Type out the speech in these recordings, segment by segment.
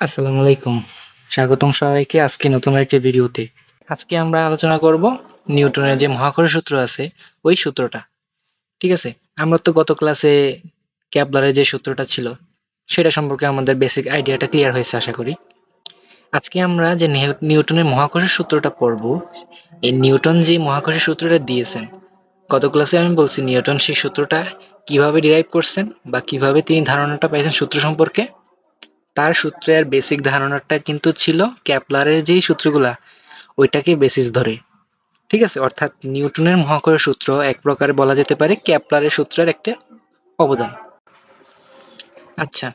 আসসালামু আলাইকুম। স্বাগতম সবাইকে আজকে নতুন একটি ভিডিওতে। আজকে আমরা আলোচনা করব নিউটনের যে মহাকর্ষ সূত্র আছে, ওই সূত্রটা। ঠিক আছে? আমরা তো গত ক্লাসে ক্যাপলারের যে সূত্রটা ছিল, সেটা সম্পর্কে আমাদের বেসিক আইডিয়াটা ক্লিয়ার হয়েছে, আশা করি। আজকে আমরা যে নিউটনের মহাকর্ষ সূত্রটা পড়ব, এই নিউটন যে মহাকর্ষ সূত্রটা দিয়েছেন, গত ক্লাসে আমি বলছি নিউটন সেই সূত্রটা কীভাবে ডিরাইভ করছেন বা কীভাবে তিনি ধারণাটা পাইছেন সূত্র সম্পর্কে। তার সূত্রের বেসিক ধারণাটা কিন্তু ছিল ক্যাপলারের যেই সূত্রগুলা, ওইটাকে বেসিস ধরে। ঠিক আছে? অর্থাৎ নিউটনের মহাকর্ষ সূত্র এক প্রকারে বলা যেতে পারে ক্যাপলারের সূত্রের একটা অবদান। আচ্ছা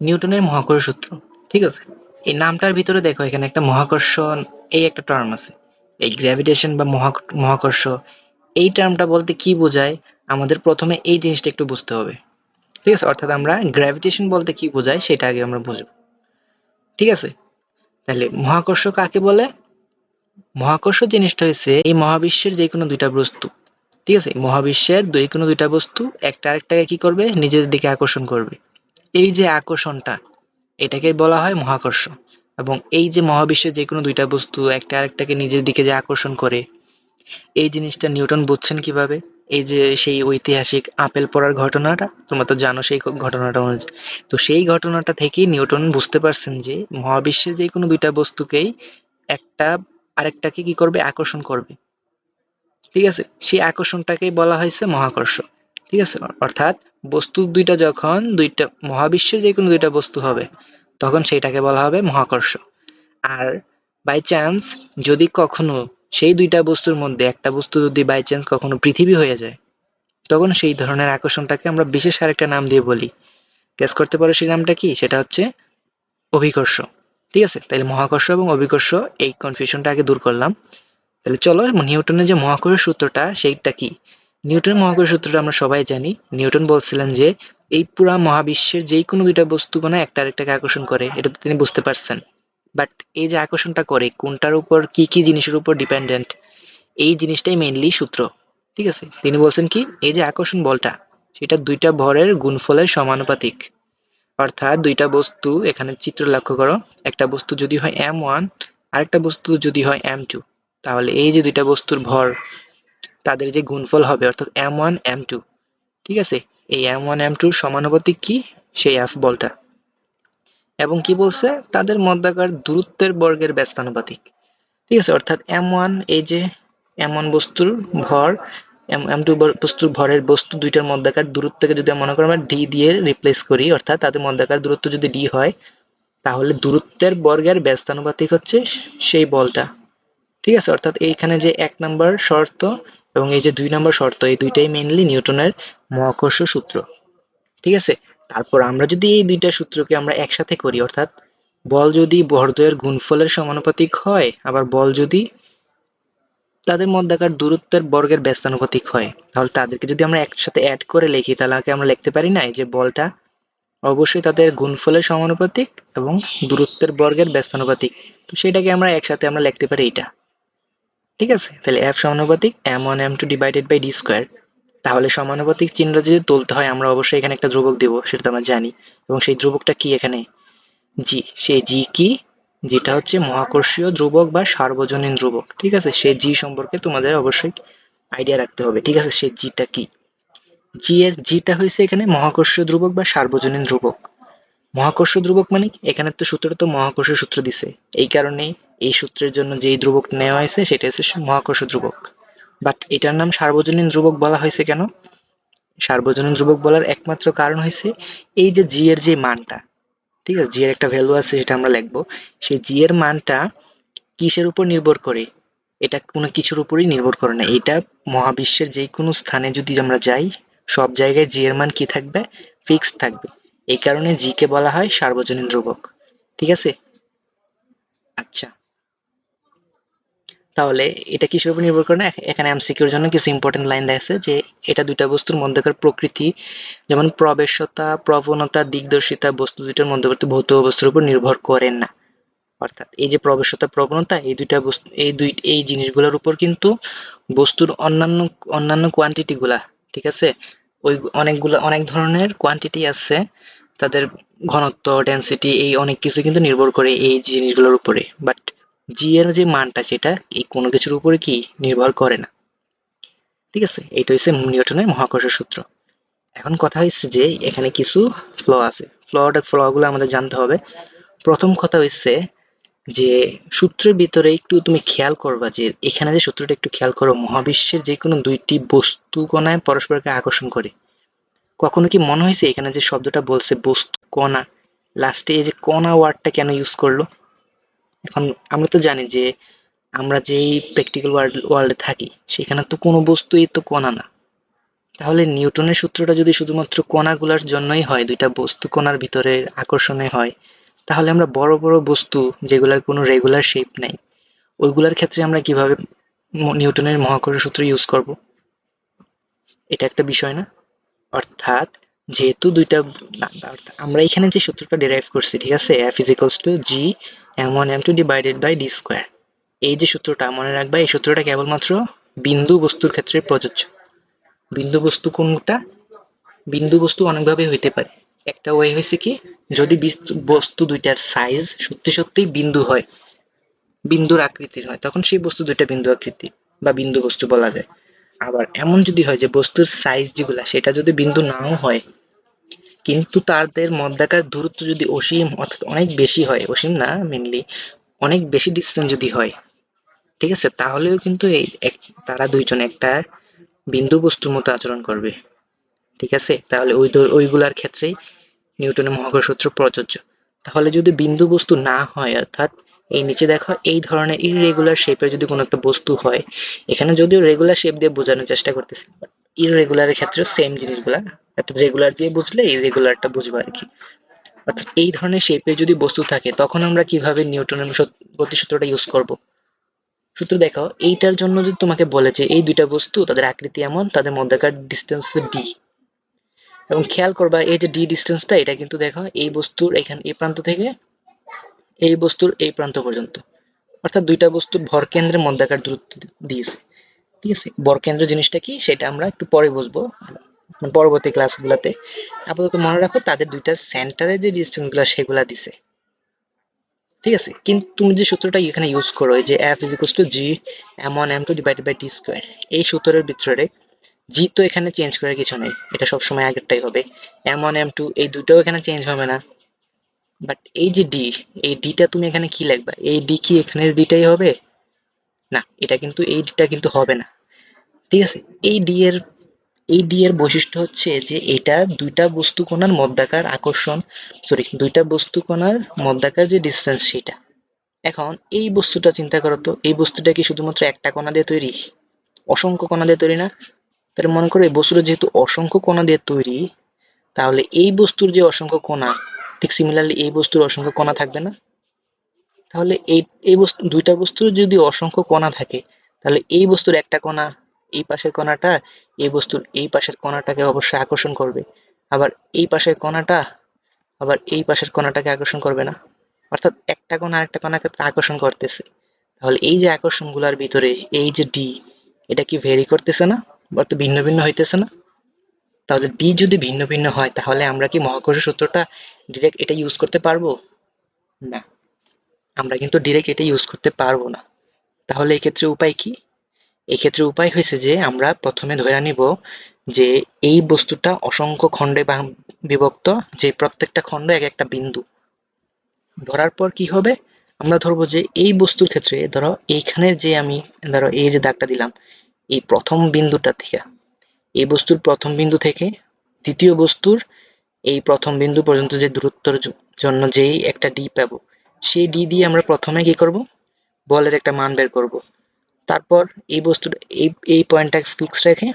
নিউটনের মহাকর্ষ সূত্র, ঠিক আছে? এই নামটার ভিতরে দেখো, এখানে একটা মহাকর্ষণ এই একটা টার্ম আছে। এই গ্র্যাভিটেশন বা মহা- মহাকর্ষ, এই টার্মটা বলতে কি বোঝায়? আমাদের প্রথমে এই জিনিসটা একটু বুঝতে হবে। ঠিক আছে অর্থাৎ আমরা গ্র্যাভিটেশন বলতে কি বোঝায় সেটা আগে আমরা বুঝব। ঠিক আছে? তাহলে মহাকর্ষ কাকে বলে? মহাকর্ষ জিনিসটা হচ্ছে এই মহাবিশ্বের যে কোনো দুইটা বস্তু। ঠিক আছে? মহাবিশ্বের দুই কোনো দুইটা বস্তু একটা আরেকটাকে কি করবে? নিজের দিকে আকর্ষণ করবে। এই যে আকর্ষণটা, এটাকে বলা হয় মহাকর্ষ। এবং এই যে মহাবিশ্বের যে কোনো দুইটা বস্তু একটা আরেকটাকে নিজের দিকে যে আকর্ষণ করে, এই জিনিসটা নিউটন বুঝছেন কীভাবে? এই যে সেই ঐতিহাসিক আপেল পড়ার ঘটনাটা, তোমরা তো জানো সেই ঘটনাটা অনুযায়ী তো সেই ঘটনাটা থেকেই নিউটন বুঝতে পারছেন যে মহাবিশ্বের যে কোনো দুইটা বস্তুকেই একটা, আরেকটাকে কি করবে? আকর্ষণ করবে। ঠিক আছে? সেই আকর্ষণটাকেই বলা হয়েছে মহাকর্ষ। ঠিক আছে? অর্থাৎ বস্তু দুইটা যখন দুইটা, মহাবিশ্বের যে কোনো দুইটা বস্তু হবে, তখন সেটাকে বলা হবে মহাকর্ষ। আর বাই চান্স যদি কখনো সেই দুইটা বস্তুর মধ্যে একটা বস্তু যদি বাই চান্স কখনো পৃথিবী হয়ে যায়, তখন সেই ধরনের আকর্ষণটাকে আমরা বিশেষ আরেকটা নাম দিয়ে বলি। গেস করতে পারো সেই নামটা কি? সেটা হচ্ছে অভিকর্ষ। ঠিক আছে? তাহলে মহাকর্ষ এবং অভিকর্ষ, এই কনফিউশনটা আগে দূর করলাম। তাহলে চলো নিউটনের যে মহাকর্ষ সূত্রটা, সেইটা কি? নিউটনের মহাকর্ষ সূত্রটা আমরা সবাই জানি। নিউটন বলছিলেন যে, এই পুরা মহাবিশ্বের যেই কোনো দুইটা বস্তু কোনো একটা আরেকটাকে আকর্ষণ করে। এটা তিনি বুঝতে পারছেন। বাট এই যে আকর্ষণটা করে, কোনটার উপর কি কি জিনিসের উপর ডিপেন্ডেন্ট এই জিনিসটাই মেইনলি সূত্র, ঠিক আছে? তিনি বলছেন কি, এই যে আকর্ষণ বলটা, সেটা দুইটা ভরের গুণফলের সমানুপাতিক। অর্থাৎ দুইটা বস্তু, এখানে চিত্র লক্ষ্য করো, একটা বস্তু যদি হয় এম ওয়ান আরেকটা বস্তু যদি হয় এম টু তাহলে এই যে দুইটা বস্তুর ভর, তাদের যে গুণফল হবে, অর্থাৎ এম ওয়ান এম টু ঠিক আছে? এই এম ওয়ান এম টুর সমানুপাতিক কি? সেই এফ বলটা। এবং কি বলছে? তাদের মধ্যাকার দূরত্বের বর্গের ব্যস্তানুপাতিক। ঠিক আছে? অর্থাৎ এম ওয়ান এই যে এম ওয়ান বস্তুর ভর এম টু বস্তুর ভরের বস্তু দুইটার মধ্যাকার দূরত্বকে যদি মনে করো আমরা ডি দিয়ে রিপ্লেস করি, অর্থাৎ তাদের মধ্যাকার দূরত্ব যদি ডি হয়, তাহলে দূরত্বের বর্গের ব্যস্তানুপাতিক হচ্ছে সেই বলটা। ঠিক আছে? অর্থাৎ এইখানে যে এক নাম্বার শর্ত এবং এই যে দুই নাম্বার শর্ত, এই দুইটাই মেইনলি নিউটনের মহাকর্ষ সূত্র। ঠিক আছে? তারপর আমরা যদি এই দুইটা সূত্রকে আমরা একসাথে করি, অর্থাৎ বল যদি বর্ধয়ের গুণফলের সমানুপাতিক হয়, আবার বল যদি তাদের মধ্যাকার দূরত্বের বর্গের ব্যস্তানুপাতিক হয়, তাহলে তাদেরকে যদি আমরা একসাথে অ্যাড করে লিখি, তাহলে আমরা লিখতে পারি না যে বলটা অবশ্যই তাদের গুণফলের সমানুপাতিক এবং দূরত্বের বর্গের ব্যস্তানুপাতিক? তো সেটাকে আমরা একসাথে আমরা লিখতে পারি এটা ঠিক আছে? তাহলে এফ সমানুপাতিক M one M two divided by D square তাহলে সমানুপাতিক চিহ্ন যদি তুলতে হয়, আমরা অবশ্যই এখানে একটা ধ্রুবক দেব, সেটা তো আমরা জানি। এবং সেই ধ্রুবকটা কি এখানে? জি সেই জি কি? যেটা হচ্ছে মহাকর্ষীয় ধ্রুবক বা সার্বজনীন ধ্রুবক, ঠিক আছে? সেই জি সম্পর্কে তোমাদের অবশ্যই আইডিয়া রাখতে হবে, ঠিক আছে? সেই জিটা কি? জি এর জিটা হয়েছে এখানে মহাকর্ষীয় ধ্রুবক বা সার্বজনীন ধ্রুবক। মহাকর্ষ ধ্রুবক মানে এখানে তো সূত্রটা তো মহাকর্ষ সূত্র দিছে। এই কারণে এই সূত্রের জন্য যেই ধ্রুবক নেওয়া হয়েছে, সেটা হচ্ছে মহাকর্ষ ধ্রুবক। বাট এটার নাম সার্বজনীন ধ্রুবক বলা হয়েছে কেন? সার্বজনীন ধ্রুবক বলার একমাত্র কারণ হয়েছে এই যে জি এর যে মানটা, ঠিক আছে? জি এর একটা ভ্যালু আছে সেটা আমরা লিখব। সেই জি এর মানটা কিসের উপর নির্ভর করে? এটা কোনো কিছুর উপরই নির্ভর করে না। এটা মহাবিশ্বের যে কোনো স্থানে যদি আমরা যাই, সব জায়গায় জি এর মান কি থাকবে? ফিক্সড থাকবে। এই কারণে জি কে বলা হয় সার্বজনীন ধ্রুবক। ঠিক আছে? আচ্ছা। তাহলে এটা কিসের উপর নির্ভর করে না? এখ- এখানে এমসিকিউর জন্য কিছু ইম্পর্টেন্ট লাইন আছে যে এটা দুইটা বস্তুর মধ্যকার প্রকৃতি, যেমন প্রবেশতা, প্রবণতা দিকদর্শিতা বস্তু দুইটার মধ্যবর্তী ভৌত অবস্থার উপর নির্ভর করে না। অর্থাৎ এই যে প্রবেশতা, প্রবণতা, এই দুইটা বস্তু, এই দুই, এই জিনিসগুলোর উপর কিন্তু বস্তুর অন্যান্য অন্যান্য কোয়ান্টিটিগুলা ঠিক আছে? ওই অনেকগুলো, অনেক ধরনের কোয়ান্টিটি আছে তাদের ঘনত্ব ডেন্সিটি এই অনেক কিছু কিন্তু নির্ভর করে এই জিনিসগুলোর উপরে। বাট জি এর যে মানটা, সেটা এই কোনো কিছুর উপরে কি নির্ভর করে না। ঠিক আছে? এটা হচ্ছে নিউটনের মহাকর্ষ সূত্র। এখন কথা হচ্ছে যে, এখানে কিছু ফ্ল আছে। ফ্লটা ফ্লগুলো আমাদের জানতে হবে। প্রথম কথা হচ্ছে যে, সূত্রের ভিতরে একটু তুমি খেয়াল করবা যে, এখানে যে সূত্রটা একটু খেয়াল করো, মহাবিশ্বের যে কোনো দুইটি বস্তু কণায় পরস্পরকে আকর্ষণ করে। কখনো কি মনে হয়েছে এখানে যে শব্দটা বলছে বস্তু কণা? লাস্টে এই যে কণা ওয়ার্ডটা কেন ইউজ করল? এখন আমরা তো জানি যে আমরা যেই প্র্যাকটিক্যাল ওয়ার্ল্ড ওয়ার্ল্ডে থাকি, সেখানে তো কোনো বস্তুই তো কণা না। তাহলে নিউটনের সূত্রটা যদি শুধুমাত্র কণাগুলোর জন্যই হয়, দুইটা বস্তু কণার ভিতরে আকর্ষণে হয়, তাহলে আমরা বড় বড় বস্তু যেগুলোর কোনো রেগুলার শেপ নেই, ওইগুলোর ক্ষেত্রে আমরা কীভাবে নিউটনের মহাকর্ষ সূত্র ইউজ করব? এটা একটা বিষয় না? অর্থাৎ যেহেতু দুইটা আমরা এখানে যে সূত্রটা ডিরাইভ করছি, ঠিক আছে? F is equals to G M one M two divided by D square এই যে সূত্রটা, মনে রাখবা, এই সূত্রটা কেবলমাত্র বিন্দু বস্তুর ক্ষেত্রে প্রযোজ্য। বিন্দু বস্তু কোনটা? বিন্দু বস্তু অনেকভাবে হইতে পারে। একটা ওয়ে হয়েছে কি, যদি বিস- বস্তু দুইটার সাইজ সত্যি সত্যি বিন্দু হয়, বিন্দুর আকৃতির হয়, তখন সেই বস্তু দুইটা বিন্দু আকৃতি বা বিন্দু বস্তু বলা যায়। আবার এমন যদি হয় যে বস্তুর সাইজ যেগুলা, সেটা যদি বিন্দু নাও হয় কিন্তু তাদের মধ্যাকার দূরত্ব যদি অসীম, অর্থাৎ অনেক বেশি হয়, অসীম না মেনলি অনেক বেশি ডিস্টেন্স যদি হয়, ঠিক আছে? তাহলেও কিন্তু এই এক- তারা দুইজন একটা বিন্দু বস্তুর মতো আচরণ করবে, ঠিক আছে? তাহলে ওই ওইগুলার ক্ষেত্রেই নিউটনের মহাকর্ষ সূত্র প্রযোজ্য। তাহলে যদি বিন্দু বস্তু না হয়, অর্থাৎ এই নিচে দেখো, এই ধরনের ইররেগুলার শেপের যদি কোনো একটা বস্তু হয়, এখানে যদিও রেগুলার শেপ দিয়ে বোঝানোর চেষ্টা করতেছি ইররেগুলারের ক্ষেত্রে সেম জিনিসগুলা অর্থাৎ রেগুলার দিয়ে বুঝলে ইররেগুলারটা বুঝব আর কি। অর্থাৎ এই ধরনের শেপের যদি বস্তু থাকে, তখন আমরা কীভাবে নিউটনের গতিসূত্রটা ইউজ করব? সূত্র দেখো এইটার জন্য যদি তোমাকে বলে যে এই দুইটা বস্তু, তাদের আকৃতি এমন, তাদের মধ্যকার ডিস্টেন্স ডি এবং খেয়াল করবা, এই যে ডি ডিস্টেন্সটা এটা কিন্তু দেখো, এই বস্তুর এখানে, এই প্রান্ত থেকে এই বস্তুর এই প্রান্ত পর্যন্ত। অর্থাৎ দুইটা বস্তুর ভর কেন্দ্রের মধ্যকার দূরত্ব দিয়েছে। ঠিক আছে? ভর কেন্দ্র জিনিসটা কি? সেটা আমরা একটু পরে বুঝব। পরবর্তী ক্লাসগুলোতে। আপাতত মনে রাখো, তাদের দুইটার সেন্টারে যে ডিস্টেন্সগুলো, সেগুলা দিছে। ঠিক আছে? কিন্তু তুমি যে সূত্রটা এখানে ইউজ করো যে F is equal to G M one M two divided by T square এই সূত্রের ভিতরে জি তো এখানে চেঞ্জ করার কিছু নেই। এটা সবসময় আগেরটাই হবে। এম ওয়ান এম টু এই দুটোও এখানে চেঞ্জ হবে না। বাট এই যে ডি এই ডিটা তুমি এখানে কি লিখবা? এই ডি কি এখানে ডিটাই হবে? না, এটা কিন্তু, এই ডিটা কিন্তু হবে না। ঠিক আছে? এই ডি এর এই ডি এর বৈশিষ্ট্য হচ্ছে যে এটা দুইটা বস্তু কণার মধ্যাকার আকর্ষণ সরি দুইটা বস্তু কণার মধ্যাকার যে ডিসটেন্স সেটা। এখন এই বস্তুটা চিন্তা করো তো, এই বস্তুটা কি শুধুমাত্র একটা কণা দিয়ে তৈরি? অসংখ্য কণা দিয়ে তৈরি না? তাহলে মনে করো এই বস্তুটা যেহেতু অসংখ্য কণা দিয়ে তৈরি, তাহলে এই বস্তুর যে অসংখ্য কণা, ঠিক সিমিলারলি এই বস্তুর অসংখ্য কণা থাকবে না? তাহলে এই এই বস্তু, দুইটা বস্তুর যদি অসংখ্য কণা থাকে, তাহলে এই বস্তুর একটা কণা এই পাশের কণাটা এই বস্তুর এই পাশের কণাটাকে অবশ্যই আকর্ষণ করবে। আবার এই পাশের কণাটা আবার এই পাশের কণাটাকে আকর্ষণ করবে না। অর্থাৎ একটা কণা আরেকটা কণাকে আকর্ষণ করতেছে। তাহলে এই যে আকর্ষণগুলোর ভিতরে এই যে ডি এটা কি ভেরি করতেছে না? বা তো ভিন্ন ভিন্ন হইতেছে না? তাহলে ডি যদি ভিন্ন ভিন্ন হয় তাহলে আমরা কি মহাকর্ষ সূত্রটা ডিরেক্ট এটা ইউজ করতে পারব? না। আমরা কিন্তু ডিরেক্ট এটা ইউজ করতে পারব না। তাহলে এক্ষেত্রে উপায় কি? এক্ষেত্রে উপায় হয়েছে যে, আমরা প্রথমে ধরে নিব যে, এই বস্তুটা অসংখ্য খণ্ডে বিভক্ত, যে প্রত্যেকটা খণ্ড এক একটা বিন্দু। ধরার পর কি হবে? আমরা ধরবো যে, এই বস্তুর ক্ষেত্রে ধরো এইখানের যে আমি, ধরো এই যে দাগটা দিলাম, এই প্রথম বিন্দুটা থেকে, এই বস্তুর প্রথম বিন্দু থেকে দ্বিতীয় বস্তুর এই প্রথম বিন্দু পর্যন্ত যে দূরত্বর জন্য যেই একটা ডি পাবো, সেই ডি দিয়ে আমরা প্রথমে কি করব? বলের একটা মান বের করব। তারপর এই বস্তুর এই এই পয়েন্টটা ফিক্স রেখে,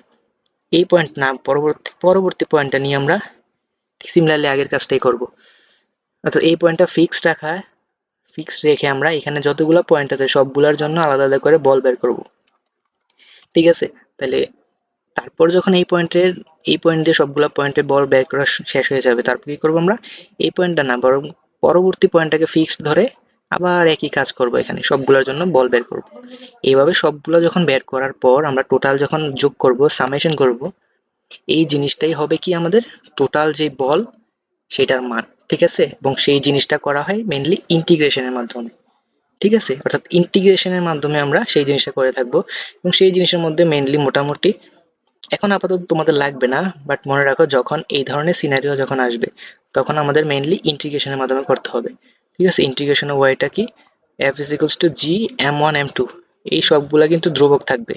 এই পয়েন্ট না, পরবর্তী পরবর্তী পয়েন্টটা নিয়ে আমরা সিমিলারলি আগের কাজটাই করব। অর্থাৎ এই পয়েন্টটা ফিক্সড রাখা ফিক্সড রেখে আমরা এখানে যতগুলো পয়েন্ট আছে সবগুলোর জন্য আলাদা আলাদা করে বল বের করব। ঠিক আছে? তাহলে তারপর যখন এই পয়েন্টের এই পয়েন্ট দিয়ে সবগুলো পয়েন্টের বল বের করা শেষ হয়ে যাবে, তারপর কি করব আমরা? এই পয়েন্টটা না, বরং পরবর্তী পয়েন্টটাকে ফিক্সড ধরে আবার একই কাজ করব এখানে, সবগুলোর জন্য বল বের করব। এইভাবে সবগুলো যখন বের করার পর আমরা টোটাল যখন যোগ করব সামেশন করব, এই জিনিসটাই হবে কি আমাদের? টোটাল যে বল, সেটার মান, ঠিক আছে? এবং সেই জিনিসটা করা হয় মেইনলি ইন্টিগ্রেশনের মাধ্যমে, ঠিক আছে? অর্থাৎ ইন্টিগ্রেশনের মাধ্যমে আমরা সেই জিনিসটা করে থাকব এবং সেই জিনিসের মধ্যে মেইনলি মোটামুটি, এখন আপাতত তোমাদের লাগবে না বাট মনে রাখো যখন এই ধরনের সিনারিও যখন আসবে, তখন আমাদের মেনলি ইন্টিগ্রেশনের মাধ্যমে করতে হবে। ঠিক আছে ইন্টিগ্রেশন অফ ওয়াইটা কি? F is equals to G M one M two এই সবগুলা কিন্তু ধ্রুবক থাকবে।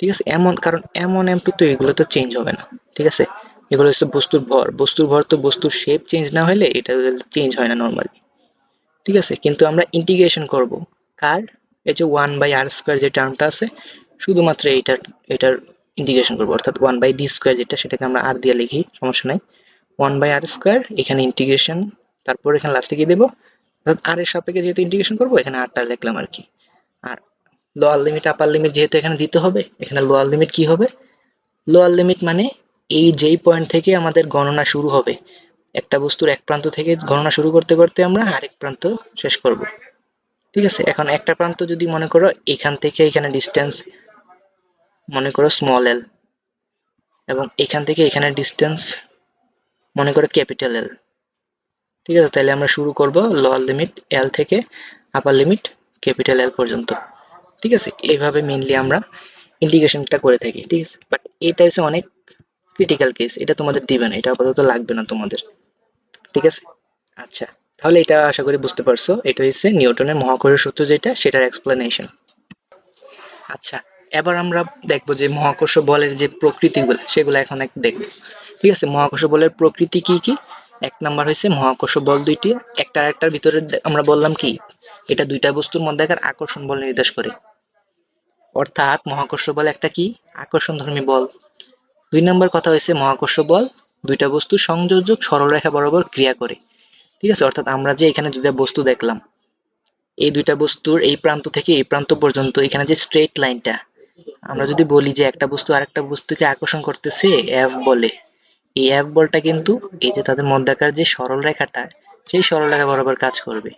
ঠিক আছে এমন কারণ এম ওয়ান এম টু তো এগুলো তো চেঞ্জ হবে না। ঠিক আছে, এগুলো হচ্ছে বস্তুর ভর। বস্তুর ভর তো বস্তুর শেপ চেঞ্জ না হলে এটা চেঞ্জ হয় না নর্মালি ঠিক আছে, কিন্তু আমরা ইন্টিগ্রেশন করব। কার? এই যে ওয়ান বাই আর স্কোয়ার যে টার্মটা আছে, শুধুমাত্র এইটার, এটার ইন্টিগ্রেশন করব। অর্থাৎ ওয়ান বাই ডি স্কোয়ার যেটা, সেটাকে আমরা আর দিয়ে লিখি, সমস্যা নাই। ওয়ান বাই আর স্কোয়ার এখানে ইন্টিগ্রেশন তারপর এখানে লাস্টে কি দেবো। আর এর সাপেক্ষে যেহেতু ইন্টিগ্রেশন করব, এখানে আরটা লিখলাম আর কি। আর লোয়ার লিমিট আপার লিমিট যেহেতু এখানে দিতে হবে, এখানে লোয়ার লিমিট কি হবে? লোয়ার লিমিট মানে এই যেই পয়েন্ট থেকে আমাদের গণনা শুরু হবে, একটা বস্তুর এক প্রান্ত থেকে গণনা শুরু করতে করতে আমরা আরেক প্রান্ত শেষ করব। ঠিক আছে? এখন একটা প্রান্ত যদি মনে করো এখান থেকে এখানে ডিস্টেন্স মনে করো স্মল এল এবং এখান থেকে এখানে ডিস্টেন্স মনে করো ক্যাপিটাল এল ঠিক আছে, তাহলে আমরা শুরু করব লোয়ার লিমিট এল থেকে আপার লিমিট ক্যাপিটাল এল পর্যন্ত। ঠিক আছে, এইভাবে মেইনলি আমরা ইন্টিগ্রেশনটা করে থাকি, ঠিক আছে? বাট এটা হচ্ছে অনেক ক্রিটিক্যাল কেস এটা তোমাদের দিবে না, এটা আপাতত লাগবে না তোমাদের। ঠিক আছে? আচ্ছা তাহলে এটা আশা করি বুঝতে পারছ, এটা হচ্ছে নিউটনের মহাকর্ষ সূত্র যেটা, সেটার এক্সপ্লেনেশন আচ্ছা এবার আমরা দেখব যে মহাকর্ষ বলের যে প্রকৃতিগুলো, সেগুলো এখন এক দেখব। ঠিক আছে, মহাকর্ষ বলের প্রকৃতি কি কি? এক নাম্বার হয়েছে মহাকর্ষ বল দুইটি। একটা আরেকটার ভিতরে আমরা বললাম কি? এটা দুইটা বস্তুর মধ্যেকার আকর্ষণ বল নির্দেশ করে। অর্থাৎ মহাকর্ষ বল একটা কি? আকর্ষণধর্মী বল। দুই নম্বর কথা হয়েছে মহাকর্ষ বল দুইটা বস্তু সংযোজক সরলরেখা বরাবর ক্রিয়া করে। ঠিক আছে? অর্থাৎ আমরা যে এখানে দুইটা বস্তু দেখলাম, এই দুইটা বস্তুর এই প্রান্ত থেকে এই প্রান্ত পর্যন্ত এখানে যে স্ট্রেট লাইনটা আমরা যদি বলি যে একটা বস্তু আরেকটা বস্তুকে আকর্ষণ করতেছে এফ বলে এই এফ বলটা কিন্তু এই যে তাদের মধ্যাকার যে সরল রেখাটা, সেই সরল রেখা বরাবর কাজ করবে।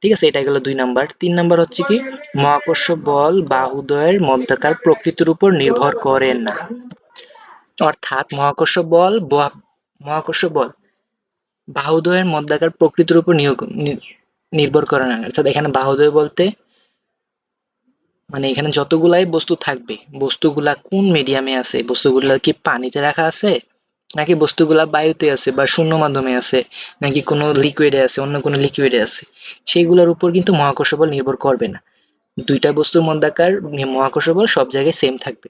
ঠিক আছে? এটা গেল দুই নাম্বার। তিন নাম্বার হচ্ছে কি, মহাকর্ষ বল বাহুদয়ের মধ্যাকার প্রকৃতির উপর নির্ভর করে না। অর্থাৎ মহাকর্ষ বল মহাকর্ষ বল বাহুদয়ের মধ্যাকার প্রকৃতির উপর নিয়োগ নির্ভর করে না। অর্থাৎ এখানে বাহুদয় বলতে মানে এখানে যতগুলাই বস্তু থাকবে, বস্তুগুলা কোন মিডিয়ামে আছে, বস্তুগুলা কি পানিতে রাখা আছে নাকি বস্তুগুলা বায়ুতে আছে বা শূন্য মাধ্যমে আছে, নাকি কোনো লিকুইডে আছে, অন্য কোনো লিকুইডে আছে, সেইগুলোর উপর কিন্তু মহাকর্ষ বল নির্ভর করবে না। দুইটা বস্তুর মধ্যাকার মহাকর্ষ বল সব জায়গায় সেম থাকবে।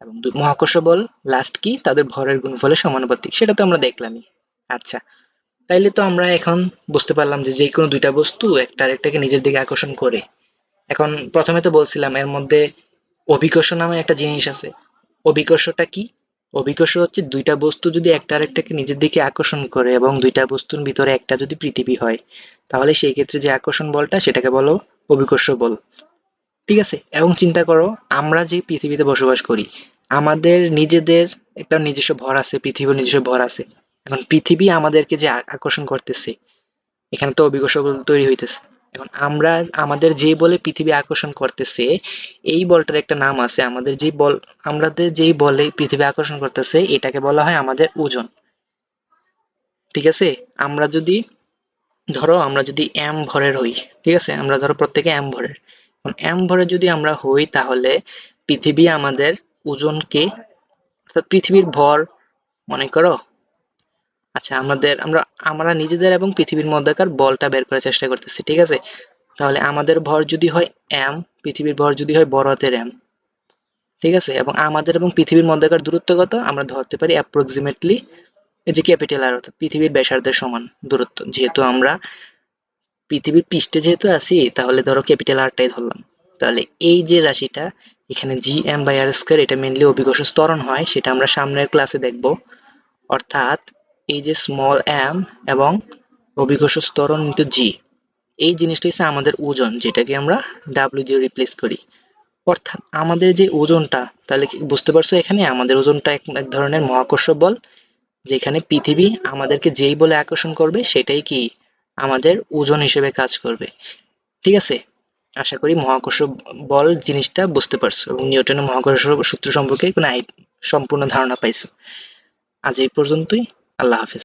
এবং মহাকর্ষ বল লাস্ট কি? তাদের ভরের গুণফলের সমানুপাতিক। সেটা তো আমরা দেখলামই। আচ্ছা তাইলে তো আমরা এখন বুঝতে পারলাম যে যে কোনো দুইটা বস্তু একটা আরেকটাকে নিজের দিকে আকর্ষণ করে। এখন প্রথমে তো বলছিলাম, এর মধ্যে অভিকর্ষ নামে একটা জিনিস আছে। অভিকর্ষটা কি? অভিকর্ষ হচ্ছে দুইটা বস্তু যদি একটা আরেকটাকে নিজের দিকে আকর্ষণ করে এবং দুইটা বস্তুর ভিতরে একটা যদি পৃথিবী হয়, তাহলে সেই ক্ষেত্রে যে আকর্ষণ বলটা সেটাকে বলো অভিকর্ষ বল। ঠিক আছে? এবং চিন্তা করো, আমরা যে পৃথিবীতে বসবাস করি, আমাদের নিজেদের একটা নিজস্ব ভর আছে, পৃথিবীর নিজস্ব ভর আছে। এখন পৃথিবী আমাদেরকে যে আকর্ষণ করতেছে, এখানে তো অভিকর্ষ বল তৈরি হইতেছে। এখন আমরা আমাদের যে বলে পৃথিবী আকর্ষণ করতেছে, এই বলটার একটা নাম আছে। আমাদের যে বল, আমাদের যেই বলে পৃথিবী আকর্ষণ করতেছে, এটাকে বলা হয় আমাদের ওজন। ঠিক আছে? আমরা যদি, ধরো আমরা যদি এম ভরের হই, ঠিক আছে? আমরা ধরো প্রত্যেকে এম ভরের। এম ভরের যদি আমরা হই, তাহলে পৃথিবী আমাদের ওজনকে, অর্থাৎ পৃথিবীর ভর, মনে করো আচ্ছা আমাদের, আমরা আমরা নিজেদের এবং পৃথিবীর মধ্যকার বলটা বের করার চেষ্টা করতেছি, ঠিক আছে? তাহলে আমাদের ভর যদি হয় এম পৃথিবীর ভর যদি হয় বড় হাতের এম ঠিক আছে? এবং আমাদের এবং পৃথিবীর মধ্যকার দূরত্ব কত? আমরা ধরতে পারি অ্যাপ্রক্সিমেটলি এই যে ক্যাপিটাল আর অর্থাৎ পৃথিবীর ব্যাসার্ধের সমান দূরত্ব। যেহেতু আমরা পৃথিবীর পৃষ্ঠে যেহেতু আছি, তাহলে ধরো ক্যাপিটাল আরটাই ধরলাম। তাহলে এই যে রাশিটা, এখানে G M by R square এটা মেনলি অভিকর্ষ ত্বরণ হয়, সেটা আমরা সামনের ক্লাসে দেখব। অর্থাৎ এই যে স্মল এম এবং অভিকর্ষ ত্বরণ ইন্টু জি এই জিনিসটা হচ্ছে আমাদের ওজন, যেটাকে আমরা ডাব্লিউ দিয়ে রিপ্লেস করি। অর্থাৎ আমাদের যে ওজনটা, তাহলে বুঝতে পারছ এখানে? আমাদের ওজনটা এক ধরনের মহাকর্ষ বল, যেখানে পৃথিবী আমাদেরকে যেই বলে আকর্ষণ করবে, সেটাই কি আমাদের ওজন হিসেবে কাজ করবে। ঠিক আছে? আশা করি মহাকর্ষ বল জিনিসটা বুঝতে পারছ এবং নিউটনের মহাকর্ষ সূত্র সম্পর্কে কোনো সম্পূর্ণ ধারণা পাইছো। আজ এই পর্যন্তই। আল্লাহ হাফেজ